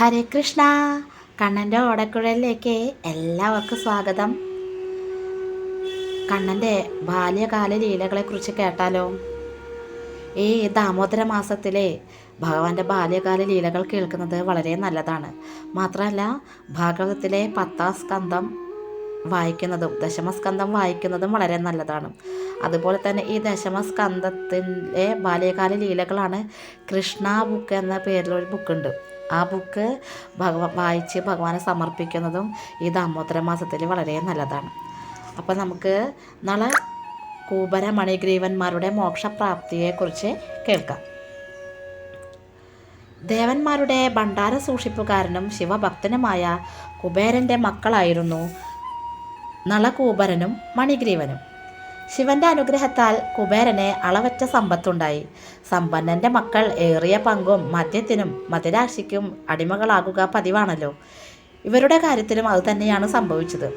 ഹരേ കൃഷ്ണ. കണ്ണന്റെ ഓടക്കുഴലിലേക്ക് എല്ലാവർക്കും സ്വാഗതം. കണ്ണന്റെ ബാല്യകാല ലീലകളെക്കുറിച്ച് കേട്ടാലോ? ഈ ദാമോദര മാസത്തിലെ ഭഗവാന്റെ ബാല്യകാല ലീലകൾ കേൾക്കുന്നത് വളരെ നല്ലതാണ്. മാത്രമല്ല ഭാഗവതത്തിലെ പത്താം സ്കന്ധം വായിക്കുന്നതും ദശമസ്കന്ധം വായിക്കുന്നതും വളരെ നല്ലതാണ്. അതുപോലെ തന്നെ ഈ ദശമസ്കന്ധത്തിന്റെ ബാല്യകാല ലീലകളാണ് കൃഷ്ണ ബുക്ക് എന്ന പേരിലൊരു ബുക്കുണ്ട്. ആ ബുക്ക് ഭഗവാൻ വായിച്ച് ഭഗവാനെ സമർപ്പിക്കുന്നതും ഈ ദാമോദര മാസത്തിൽ വളരെ നല്ലതാണ്. അപ്പോൾ നമുക്ക് നാളെ കൂബര മണിഗ്രീവന്മാരുടെ മോക്ഷപ്രാപ്തിയെക്കുറിച്ച് കേൾക്കാം. ദേവന്മാരുടെ ഭണ്ഡാര സൂക്ഷിപ്പുകാരനും ശിവഭക്തനുമായ കുബേരന്റെ മക്കളായിരുന്നു നളകൂബരനും മണിഗ്രീവനും. ശിവന്റെ അനുഗ്രഹത്താൽ കുബേരന് അളവറ്റ സമ്പത്തുണ്ടായി. സമ്പന്നന്റെ മക്കൾ ഏറിയ പങ്കും മദ്യത്തിനും മതിരാശിക്കും അടിമകളാകുക പതിവാണല്ലോ. ഇവരുടെ കാര്യത്തിലും അതുതന്നെയാണ് സംഭവിച്ചത്.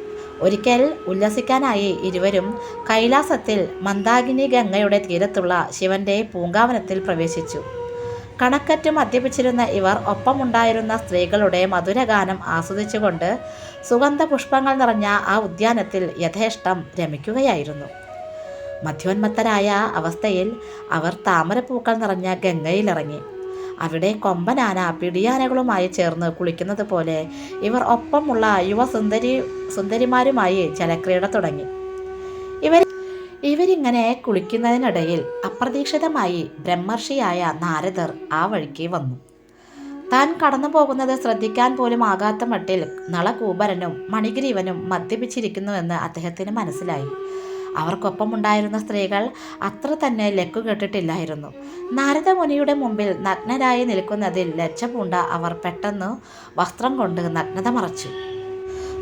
ഒരിക്കൽ ഉല്ലസിക്കാനായി ഇരുവരും കൈലാസത്തിൽ മന്ദാകിനി ഗംഗയുടെ തീരത്തുള്ള ശിവന്റെ പൂങ്കാവനത്തിൽ പ്രവേശിച്ചു. കണക്കറ്റ് മദ്യപിച്ചിരുന്ന ഇവർ ഒപ്പമുണ്ടായിരുന്ന സ്ത്രീകളുടെ മധുരഗാനം ആസ്വദിച്ചുകൊണ്ട് സുഗന്ധ പുഷ്പങ്ങൾ നിറഞ്ഞ ആ ഉദ്യാനത്തിൽ യഥേഷ്ടം രമിക്കുകയായിരുന്നു. മധ്യോന്മത്തരായ അവസ്ഥയിൽ അവർ താമരപ്പൂക്കൾ നിറഞ്ഞ ഗംഗയിലിറങ്ങി. അവിടെ കൊമ്പനാന പിടിയാനകളുമായി ചേർന്ന് കുളിക്കുന്നത് പോലെ ഇവർ ഒപ്പമുള്ള യുവസുന്ദരി സുന്ദരിമാരുമായി ജലക്രീഡ തുടങ്ങി. ഇവർ ഇവരിങ്ങനെ കുളിക്കുന്നതിനിടയിൽ അപ്രതീക്ഷിതമായി ബ്രഹ്മർഷിയായ നാരദർ ആ വഴിക്ക് വന്നു. താൻ കടന്നു പോകുന്നത് ശ്രദ്ധിക്കാൻ പോലും ആകാത്ത മട്ടിൽ നളകൂപരനും മണിഗ്രീവനും മദ്യപിച്ചിരിക്കുന്നുവെന്ന് അദ്ദേഹത്തിന് മനസ്സിലായി. അവർക്കൊപ്പമുണ്ടായിരുന്ന സ്ത്രീകൾ അത്ര തന്നെ ലക്കുകെട്ടിട്ടില്ലായിരുന്നു നാരദമുനിയുടെ മുമ്പിൽ നഗ്നരായി നിൽക്കുന്നതിൽ ലജ്ജപൂണ്ട അവർ പെട്ടെന്ന് വസ്ത്രം കൊണ്ട് നഗ്നത മറച്ചു.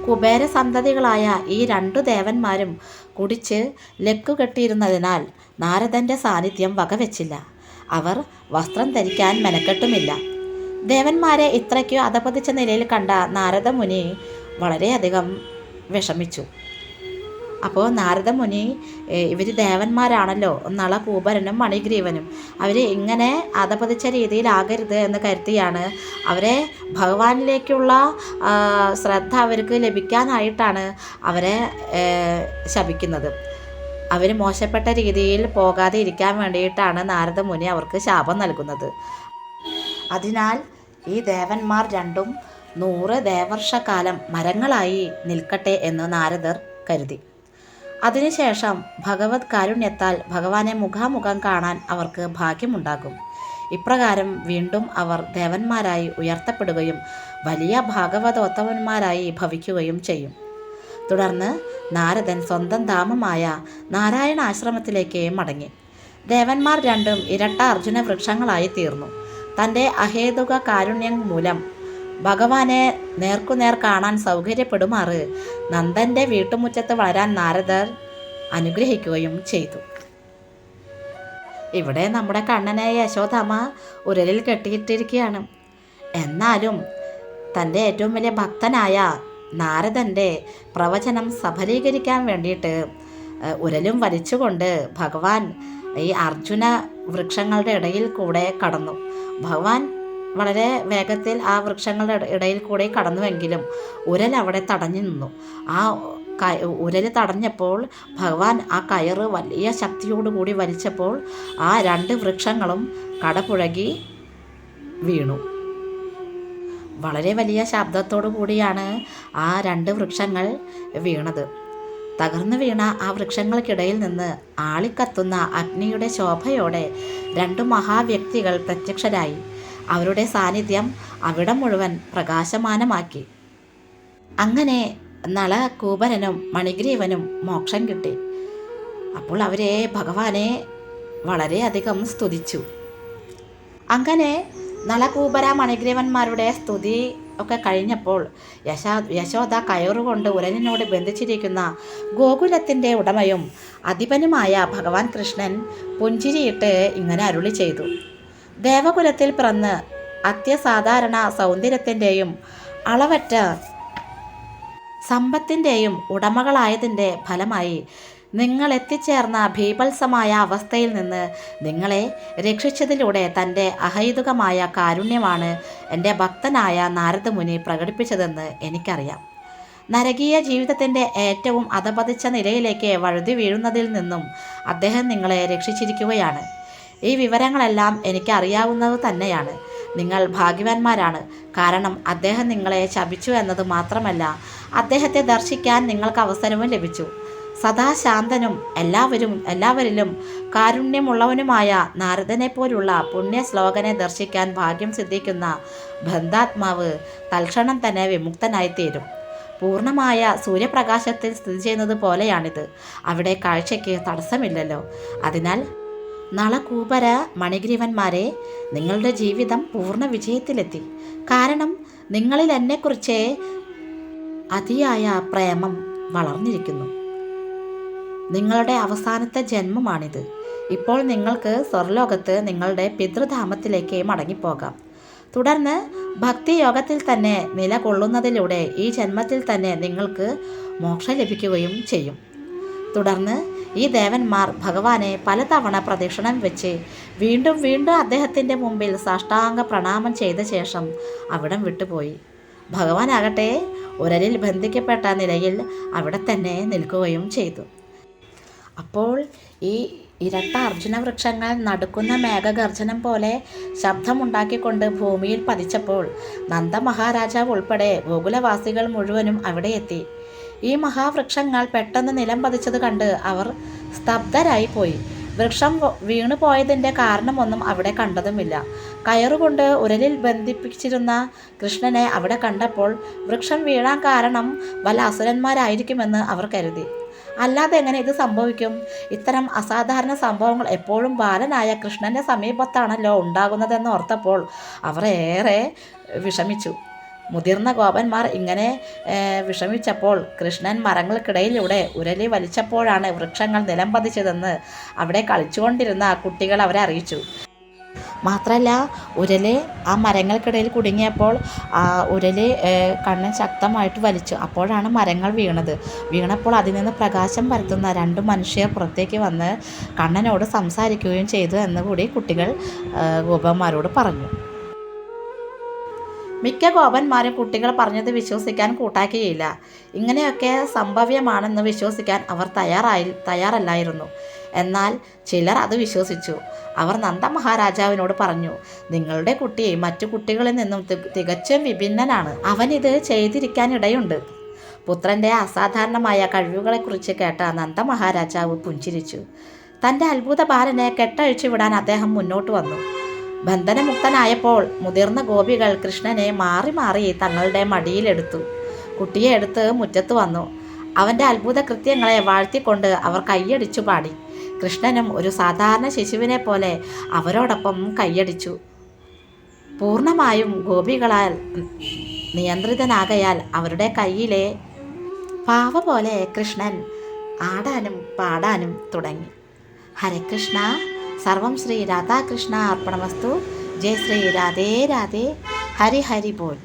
കുബേര സന്തതികളായ ഈ രണ്ടു ദേവന്മാരും കുടിച്ച് ലക്കുകെട്ടിയിരുന്നതിനാൽ നാരദന്റെ സാന്നിധ്യം വകവെച്ചില്ല. അവർ വസ്ത്രം ധരിക്കാൻ മെനക്കെട്ടുമില്ല. ദേവന്മാരെ ഇത്രയ്ക്കു അധപതിച്ച നിലയിൽ കണ്ട നാരദമുനി വളരെയധികം വിഷമിച്ചു. അപ്പോൾ നാരദ മുനി ഇവർ ദേവന്മാരാണല്ലോ. നള കൂപരനും മണിഗ്രീവനും. അവർ ഇങ്ങനെ അധപതിച്ച രീതിയിലാകരുത് എന്ന് കരുതിയാണ്. അവരെ ഭഗവാനിലേക്കുള്ള ശ്രദ്ധ അവർക്ക് ലഭിക്കാനായിട്ടാണ് അവരെ ശപിക്കുന്നത്. അവർ മോശപ്പെട്ട രീതിയിൽ പോകാതെ ഇരിക്കാൻ വേണ്ടിയിട്ടാണ് നാരദ മുനി അവർക്ക് ശാപം നൽകുന്നത്. അതിനാൽ ഈ ദേവന്മാർ രണ്ടും നൂറ് ദേവർഷക്കാലം മരങ്ങളായി നിൽക്കട്ടെ എന്ന് നാരദർ കരുതി. അതിനുശേഷം ഭഗവത് കാരുണ്യത്താൽ ഭഗവാനെ മുഖാമുഖം കാണാൻ അവർക്ക് ഭാഗ്യമുണ്ടാകും. ഇപ്രകാരം വീണ്ടും അവർ ദേവന്മാരായി ഉയർത്തപ്പെടുകയും വലിയ ഭാഗവതോത്തമന്മാരായി ഭവിക്കുകയും ചെയ്യും. തുടർന്ന് നാരദൻ സ്വന്തം ധാമമായ നാരായണ ആശ്രമത്തിലേക്ക് മടങ്ങി. ദേവന്മാർ രണ്ടും ഇരട്ട അർജുന വൃക്ഷങ്ങളായി തീർന്നു. തന്റെ അഹേതുക കാരുണ്യം മൂലം ഭഗവാനെ നേർക്കുനേർ കാണാൻ സൗകര്യപ്പെടുമാറ്. നന്ദന്റെ വീട്ടുമുറ്റത്ത് വളരാൻ നാരദർ അനുഗ്രഹിക്കുകയും ചെയ്തു. ഇവിടെ നമ്മുടെ കണ്ണനെ യശോദാമ ഉരലിൽ കെട്ടിയിട്ടിരിക്കുകയാണ്. എന്നാലും തന്റെ ഏറ്റവും വലിയ ഭക്തനായ നാരദന്റെ പ്രവചനം സഫലീകരിക്കാൻ വേണ്ടിയിട്ട് ഉരലും വലിച്ചുകൊണ്ട് ഭഗവാൻ ഈ അർജുന വൃക്ഷങ്ങളുടെ ഇടയിൽ കൂടെ കടന്നു. ഭഗവാൻ വളരെ വേഗത്തിൽ ആ വൃക്ഷങ്ങളുടെ ഇടയിൽ കൂടെ കടന്നുവെങ്കിലും ഉരൽ അവിടെ തടഞ്ഞു നിന്നു. ആ ഉരൽ തടഞ്ഞപ്പോൾ ഭഗവാൻ ആ കയറ് വലിയ ശക്തിയോടുകൂടി വലിച്ചപ്പോൾ ആ രണ്ട് വൃക്ഷങ്ങളും കടപുഴകി വീണു. വളരെ വലിയ ശബ്ദത്തോടു കൂടിയാണ് ആ രണ്ട് വൃക്ഷങ്ങൾ വീണത്. തകർന്നു വീണ ആ വൃക്ഷങ്ങൾക്കിടയിൽ നിന്ന് ആളിക്കത്തുന്ന അഗ്നിയുടെ ശോഭയോടെ രണ്ടു മഹാവ്യക്തികൾ പ്രത്യക്ഷരായി. അവരുടെ സാന്നിധ്യം അവിടം മുഴുവൻ പ്രകാശമാനമാക്കി. അങ്ങനെ നള കൂപരനും മണിഗ്രീവനും മോക്ഷം കിട്ടി. അപ്പോൾ അവരെ ഭഗവാനെ വളരെയധികം സ്തുതിച്ചു. അങ്ങനെ നളകൂപര മണിഗ്രീവന്മാരുടെ സ്തുതി ഒക്കെ കഴിഞ്ഞപ്പോൾ യശാ യശോദ കയറുകൊണ്ട് ഉരനോട് ബന്ധിച്ചിരിക്കുന്ന ഗോകുലത്തിന്റെ ഉടമയും അധിപനുമായ ഭഗവാൻ കൃഷ്ണൻ പുഞ്ചിരിയിട്ട് ഇങ്ങനെ അരുളി ചെയ്തു. ദേവകുലത്തിൽ പിറന്ന് അത്യസാധാരണ സൗന്ദര്യത്തിന്റെയും അളവറ്റ സമ്പത്തിന്റെയും ഉടമകളായതിന്റെ ഫലമായി നിങ്ങൾ എത്തിച്ചേർന്ന ഭീപത്സമായ അവസ്ഥയിൽ നിന്ന് നിങ്ങളെ രക്ഷിച്ചതിലൂടെ തന്റെ അഹൈതുകമായ കാരുണ്യമാണ് എന്റെ ഭക്തനായ നാരദമുനി പ്രകടിപ്പിച്ചതെന്ന് എനിക്കറിയാം. നരകീയ ജീവിതത്തിന്റെ ഏറ്റവും അധപതിച്ച നിലയിലേക്ക് വഴുതി വീഴുന്നതിൽ നിന്നും അദ്ദേഹം നിങ്ങളെ രക്ഷിച്ചിരിക്കുകയാണ്. ഈ വിവരങ്ങളെല്ലാം എനിക്ക് അറിയാവുന്നത് തന്നെയാണ്. നിങ്ങൾ ഭാഗ്യവാന്മാരാണ്. കാരണം അദ്ദേഹം നിങ്ങളെ ശപിച്ചു എന്നത് മാത്രമല്ല അദ്ദേഹത്തെ ദർശിക്കാൻ നിങ്ങൾക്ക് അവസരവും ലഭിച്ചു. സദാശാന്തനും എല്ലാവരും എല്ലാവരിലും കാരുണ്യമുള്ളവനുമായ നാരദനെ പോലുള്ള പുണ്യ ശ്ലോകനെ ദർശിക്കാൻ ഭാഗ്യം സിദ്ധിക്കുന്ന ബന്ധാത്മാവ് തൽക്ഷണം തന്നെ വിമുക്തനായിത്തീരും. പൂർണമായ സൂര്യപ്രകാശത്തിൽ സ്ഥിതി ചെയ്യുന്നത് പോലെയാണിത്. അവിടെ കാഴ്ചയ്ക്ക് തടസ്സമില്ലല്ലോ. അതിനാൽ നളകൂപര മണിഗ്രീവന്മാരെ നിങ്ങളുടെ ജീവിതം പൂർണ വിജയത്തിലെത്തി. കാരണം നിങ്ങളിൽ എന്നെക്കുറിച്ച് അതിയായ പ്രേമം വളർന്നിരിക്കുന്നു. നിങ്ങളുടെ അവസാനത്തെ ജന്മമാണിത്. ഇപ്പോൾ നിങ്ങൾക്ക് സ്വർലോകത്ത് നിങ്ങളുടെ പിതൃധാമത്തിലേക്ക് മടങ്ങിപ്പോകാം. തുടർന്ന് ഭക്തിയോഗത്തിൽ തന്നെ നിലകൊള്ളുന്നതിലൂടെ ഈ ജന്മത്തിൽ തന്നെ നിങ്ങൾക്ക് മോക്ഷം ലഭിക്കുകയും ചെയ്യും. തുടർന്ന് ഈ ദേവന്മാർ ഭഗവാനെ പലതവണ പ്രദക്ഷിണം വെച്ച് വീണ്ടും വീണ്ടും അദ്ദേഹത്തിന്റെ മുമ്പിൽ സാഷ്ടാംഗ പ്രണാമം ചെയ്ത ശേഷം അവിടം വിട്ടുപോയി. ഭഗവാനാകട്ടെ ഒരലിൽ ബന്ധിക്കപ്പെട്ട നിലയിൽ അവിടെ തന്നെ നിൽക്കുകയും ചെയ്തു. അപ്പോൾ ഈ ഇരട്ട അർജുന വൃക്ഷങ്ങൾ നടുക്കുന്ന മേഘഗർജനം പോലെ ശബ്ദമുണ്ടാക്കിക്കൊണ്ട് ഭൂമിയിൽ പതിച്ചപ്പോൾ നന്ദമഹാരാജാവ് ഉൾപ്പെടെ ഗോകുലവാസികൾ മുഴുവനും അവിടെ എത്തി. ഈ മഹാവൃക്ഷങ്ങൾ പെട്ടെന്ന് നിലം പതിച്ചത് കണ്ട് അവർ സ്തബ്ധരായി പോയി. വൃക്ഷം വീണു പോയതിന്റെ കാരണമൊന്നും അവിടെ കണ്ടതുമില്ല. കയറുകൊണ്ട് ഉരലിൽ ബന്ധിപ്പിച്ചിരുന്ന കൃഷ്ണനെ അവിടെ കണ്ടപ്പോൾ വൃക്ഷം വീഴാൻ കാരണം വല്ല അസുരന്മാരായിരിക്കുമെന്ന് അവർ കരുതി. അല്ലാതെ എങ്ങനെ ഇത് സംഭവിക്കും? ഇത്തരം അസാധാരണ സംഭവങ്ങൾ എപ്പോഴും ബാലനായ കൃഷ്ണന്റെ സമീപത്താണല്ലോ ഉണ്ടാകുന്നതെന്ന് ഓർത്തപ്പോൾ അവർ ഏറെ വിഷമിച്ചു. മുതിർന്ന ഗോപന്മാർ ഇങ്ങനെ വിഷമിച്ചപ്പോൾ കൃഷ്ണൻ മരങ്ങൾക്കിടയിലൂടെ ഉരലി വലിച്ചപ്പോഴാണ് വൃക്ഷങ്ങൾ നിലം പതിച്ചതെന്ന് അവിടെ കളിച്ചുകൊണ്ടിരുന്ന കുട്ടികൾ അവരെ അറിയിച്ചു. മാത്രമല്ല ഉരൽ ആ മരങ്ങൾക്കിടയിൽ കുടുങ്ങിയപ്പോൾ ആ ഉരൽ കണ്ണൻ ശക്തമായിട്ട് വലിച്ചു. അപ്പോഴാണ് മരങ്ങൾ വീണത്. വീണപ്പോൾ അതിൽ നിന്ന് പ്രകാശം പരത്തുന്ന രണ്ട് മനുഷ്യർ പുറത്തേക്ക് വന്ന് കണ്ണനോട് സംസാരിക്കുകയും ചെയ്തു എന്ന് കൂടി കുട്ടികൾ ഗോപന്മാരോട് പറഞ്ഞു. മിക്ക ഗോപന്മാരും കുട്ടികൾ പറഞ്ഞത് വിശ്വസിക്കാൻ കൂട്ടാക്കിയില്ല ഇങ്ങനെയൊക്കെ സംഭവ്യമാണെന്ന് വിശ്വസിക്കാൻ അവർ തയ്യാറായി തയ്യാറല്ലായിരുന്നു. എന്നാൽ ചിലർ അത് വിശ്വസിച്ചു. അവർ നന്ദ മഹാരാജാവിനോട് പറഞ്ഞു നിങ്ങളുടെ കുട്ടി മറ്റു കുട്ടികളിൽ നിന്നും തികച്ചും വിഭിന്നനാണ്. അവനിത് ചെയ്തിരിക്കാനിടയുണ്ട്. പുത്രന്റെ അസാധാരണമായ കഴിവുകളെക്കുറിച്ച് കേട്ട നന്ദ മഹാരാജാവ് പുഞ്ചിരിച്ചു. തന്റെ അത്ഭുത ബാലനെ കെട്ടഴിച്ചു വിടാൻ അദ്ദേഹം മുന്നോട്ട് വന്നു. ബന്ധനമുക്തനായപ്പോൾ മുതിർന്ന ഗോപികൾ കൃഷ്ണനെ മാറി മാറി തങ്ങളുടെ മടിയിലെടുത്തു കുട്ടിയെ എടുത്ത് മുറ്റത്ത് വന്നു. അവന്റെ അത്ഭുത കൃത്യങ്ങളെ വാഴ്ത്തിക്കൊണ്ട് അവർ കൈയടിച്ചു പാടി. കൃഷ്ണനും ഒരു സാധാരണ ശിശുവിനെ പോലെ അവരോടൊപ്പം കൈയടിച്ചു. പൂർണമായും ഗോപികളാൽ നിയന്ത്രിതനാകയാൽ അവരുടെ കയ്യിലെ പാവ പോലെ കൃഷ്ണൻ ആടാനും പാടാനും തുടങ്ങി. ഹരകൃഷ്ണ സർവം ശ്രീ രാധാകൃഷ്ണ അർപ്പണമസ്തു. ജയ ശ്രീ രാധേ രാധേ. ഹരി ഹരി ബോൽ